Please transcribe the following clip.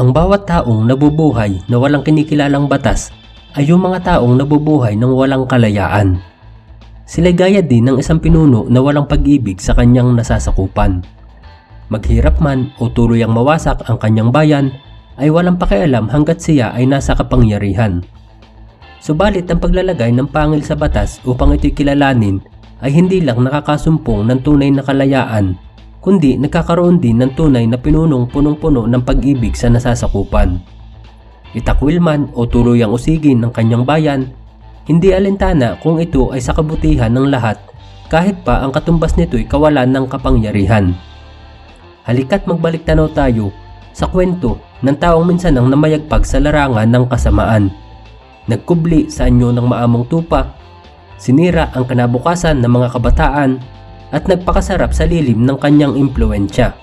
Ang bawat taong nabubuhay na walang kinikilalang batas ay yung mga taong nabubuhay ng walang kalayaan. Sila gaya din ng isang pinuno na walang pag-ibig sa kanyang nasasakupan. Maghirap man o tuluyang mawasak ang kanyang bayan ay walang pakialam hanggat siya ay nasa kapangyarihan. Subalit ang paglalagay ng pangil sa batas upang ito'y kilalanin ay hindi lang nakakasumpong ng tunay na kalayaan, kundi nagkakaroon din ng tunay na pinunong punong-puno ng pag-ibig sa nasasakupan. Itakwil man o tuluyang usigin ng kanyang bayan, hindi alintana kung ito ay sa kabutihan ng lahat kahit pa ang katumbas nito'y kawalan ng kapangyarihan. Halika't magbalik tanaw tayo sa kwento ng taong minsan ang namayagpag sa larangan ng kasamaan. Nagkubli sa anyo ng maamong tupa, sinira ang kinabukasan ng mga kabataan at nagpakasarap sa lilim ng kanyang impluensya.